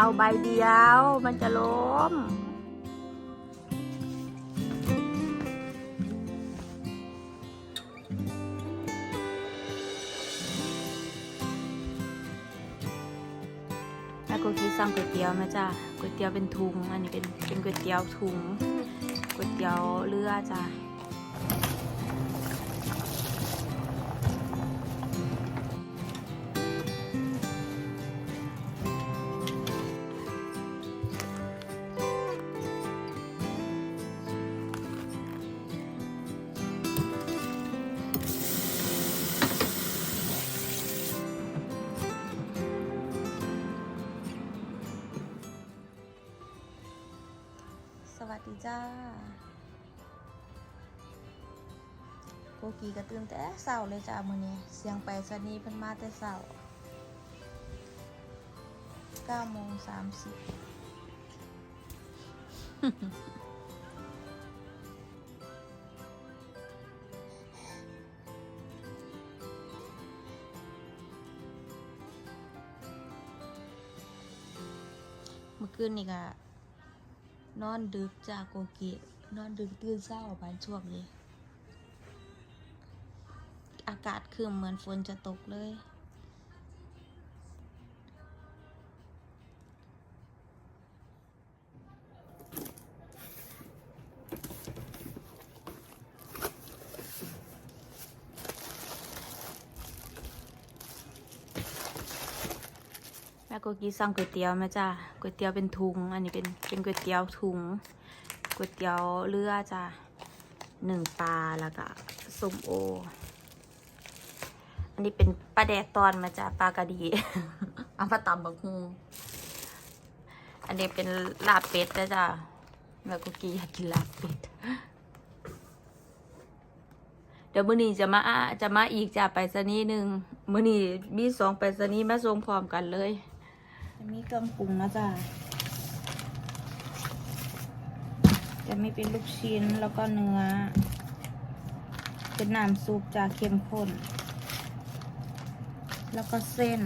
เอาใบเดียว มันจะล้มแม่กูคิดสั่งก๋วยเตี๋ยวมาจ้ะก๋วยเตี๋ยวเป็นถุง อันนี้เป็นเป็นก๋วยเตี๋ยวถุงก๋วยเตี๋ยวเรือจ้ะ จ้าโกกีก็ตื่นแต่เช้าเลยจ้ามือนี้ เสียงไปสนีเพิ่นมาแต่เช้าโมง30เมื่อคืนนี่ก็ นอนดึกจากโกกินอนดึกตื่นเช้าบานช่วงนี้ อากาศคือเหมือนฝนจะตกเลย โกกีสั่งก๋วยเตี๋ยวมาจ้าก๋วยเตี๋ยวเป็นถุง อันนี้เป็นเป็นก๋วยเตี๋ยวถุงก๋วยเตี๋ยวเรือจ้าหนึ่งปลาแล้วก็ส้มโอ อันนี้เป็นปลาแดดตอนมาจ้าปลากระดีเอามาตำบักฮุงอันนี้เป็นลาบเป็ดนะจ้าแม่โกกีอยากกินลาบเป็ด เดี๋ยวมื้อนี้จะมาจะมาอีกจ้าไปสนีย์หนึ่งมื้อนี้มีสองไปสนีย์มาส่งพร้อมกันเลย จะมีเครื่องปรุงนะจ๊ะจะมีเป็นลูกชิ้นแล้วก็เนื้อ เป็นน้ำซุปจากเข้มข้น แล้วก็เส้น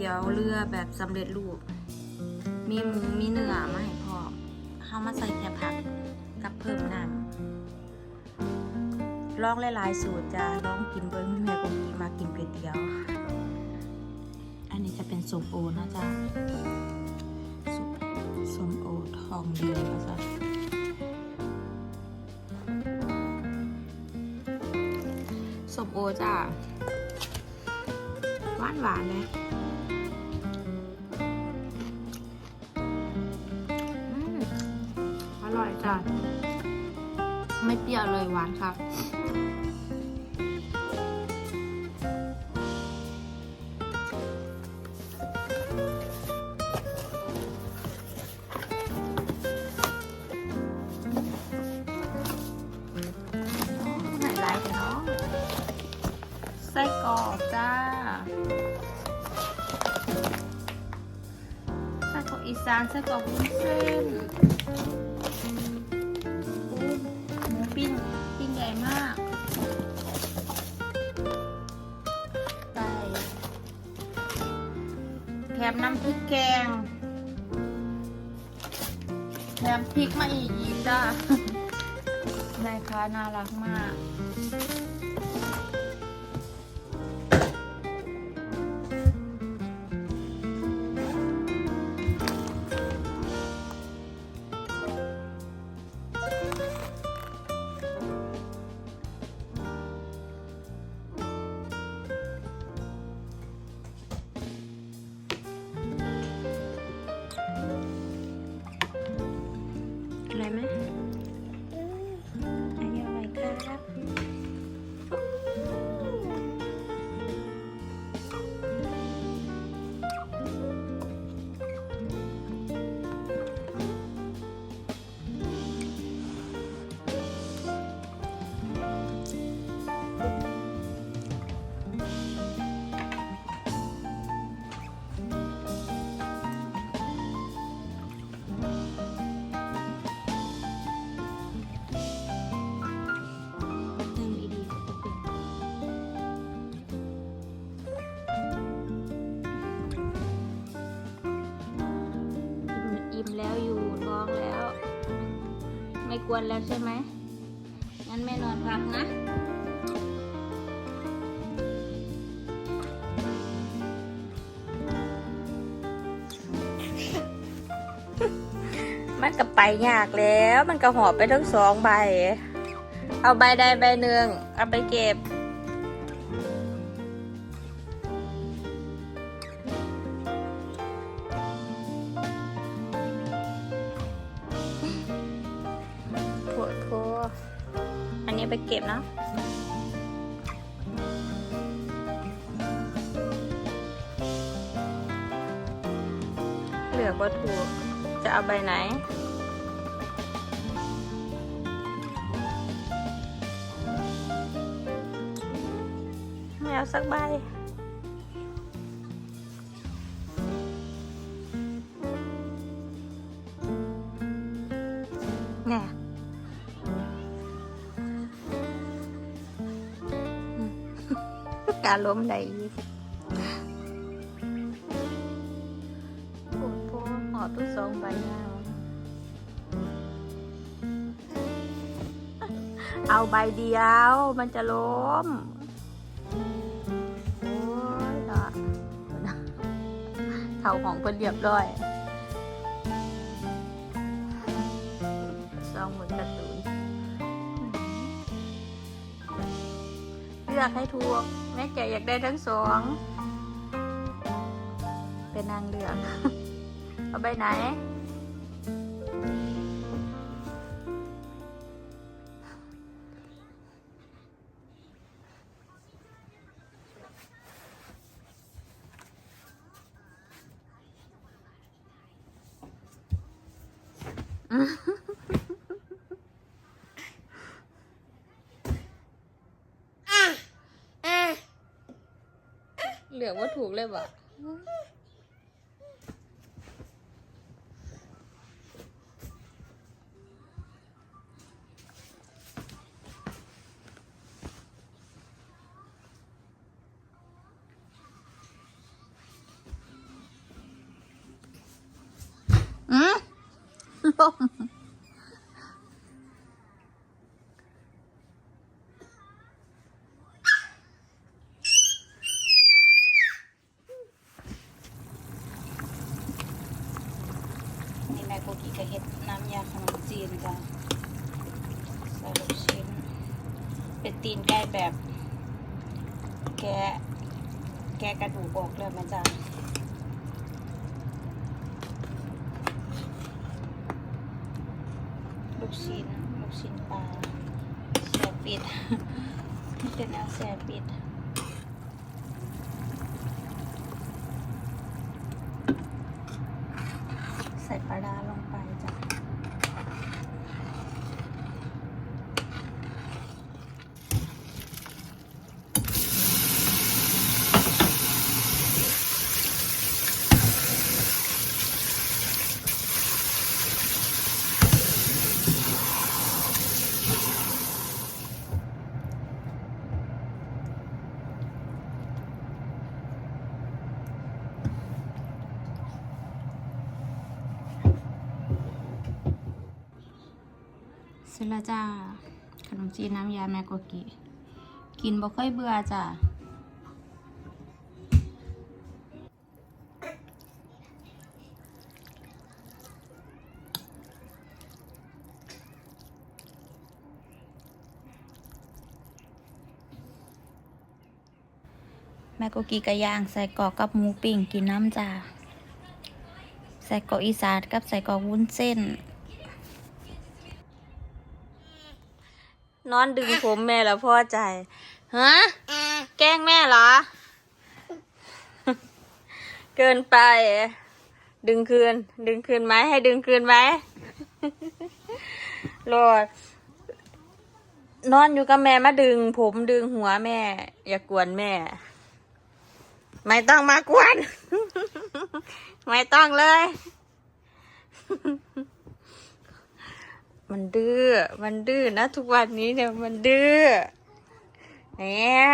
เตี๋ยวเรือแบบสำเร็จรูป มีหมูมีเนื้อมาให้พร้อมเข้ามาใส่แค่ผักกับเพิ่มน้ำลองหลายๆสูตรจะลองกินเบิ้งแม่กงกีมากินก๋วยเตี๋ยว อันนี้จะเป็นส้มโอนะจ๊ะส้มโอทองเดือนนะจ๊ะส้มโอจ้ะหวานหวานเลย ร่อยจ้ะไม่เปรี้ยวเลยหวานครับไหนไลฟ์เนาะไส้กรอกจ้าไส้กรอกอีสานไส้กรอกวุ้นเส้นโอ้หมู ปิ้งปิ้งใหญ่มากไก่แถมน้ำพริกแกงแถมพริกมาอีกอีกด้านายค้าน่ารักมาก ไม่กวนแล้วใช่ไหมงั้นแม่นอนพักนะมันก็ไปยากแล้ว มันก็หอบไปทั้งสองใบ เอาใบใดใบหนึ่งเอาไปเก็บ ไปเก็บนะเหลือกวัตถุจะเอาใบไหนไม่เอาสักใบ การล้มใดอีกโอ้โหหอทุกสองใบยาวเอาใบเดียว มันจะล้ม โอ้ยละเท่าของเพิ่นเรียบร้อย ลือกให้ถูก แม่แกะอยากได้ทั้งสอง เป็นนางเลือก เอาใบไหนเห ลือกว่าถูกเลยว่ะอืมลมนี่แม่โกกิก็เฮ็ดน้ำยาขนมจีนจ้ะใส่ลูกชิ้น เป็นตีนไก่แบบ แกะแกะกระดูกออกเลยมันจะลูกชิ้นลูกชิ้นปลาแซ่ปิดเป็นแนวแซ่ปิดใส่ปลาร้าลงไปจ้ะ สร็จแล้วจ้า ขนมจีนน้ำยาแมโกกิกินบ่ค่อยเบื่อจ้าแมโกกิกระยางใส่กอกกับหมูปิ้งกินน้ำจ้าใส่กอกอีสานกับใส่กอกวุ้นเส้น นอนดึงผมแม่แล้วพ่อใจฮะแกล้งแม่เหรอ เกินไป ดึงคืน ดึงคืนไหมให้ดึงคืนไหมโลดนอนอยู่กับแม่มาดึง ผมดึงหัวแม่ อย่ากวนแม่ ไม่ต้องมากวน ไม่ต้องเลย มันดื้อ มันดื้อนะ ทุกวันนี้เนี่ยมันดื้อเนี่ย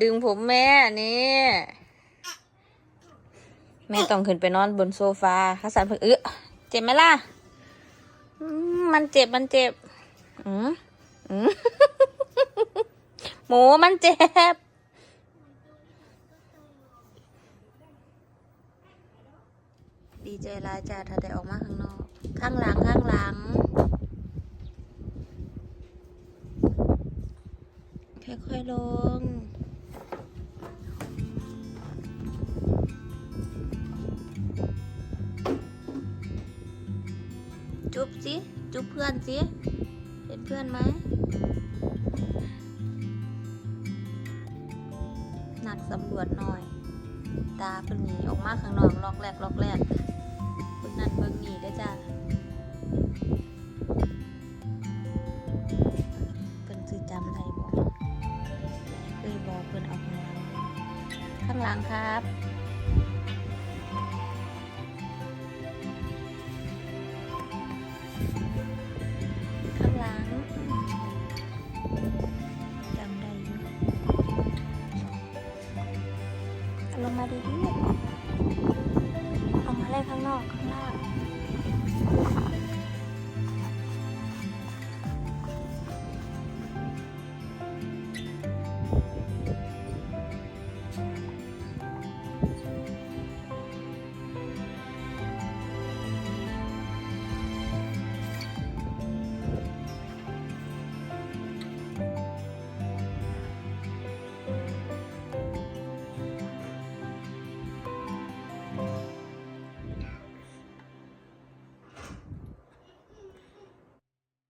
ดึงผมแม่นี่แม่ต้องขึ้นไปนอนบนโซฟาข้าสันเพิ่งเออเจ็บไหมล่ะ มันเจ็บมันเจ็บ อืมอืมหมูมันเจ็บ ดีใจร้ายจ้าถ้าได้ออกมาข้างนอก ข้างหลังข้างหลัง ค่อยๆลงจุ๊บสิจุ๊บเพื่อนสิเห็นเพื่อนไหมหนักสำรวจหน่อย ตาเพิ่นหนีออกมาข้างนอกล็อกแรกล็อกแรก นั่นเบิ่งนี่ได้จ้ะเพิ่นสิจำได้บ่เอ้ยบอกเพิ่นเอาข้างหลังข้างหลังครับ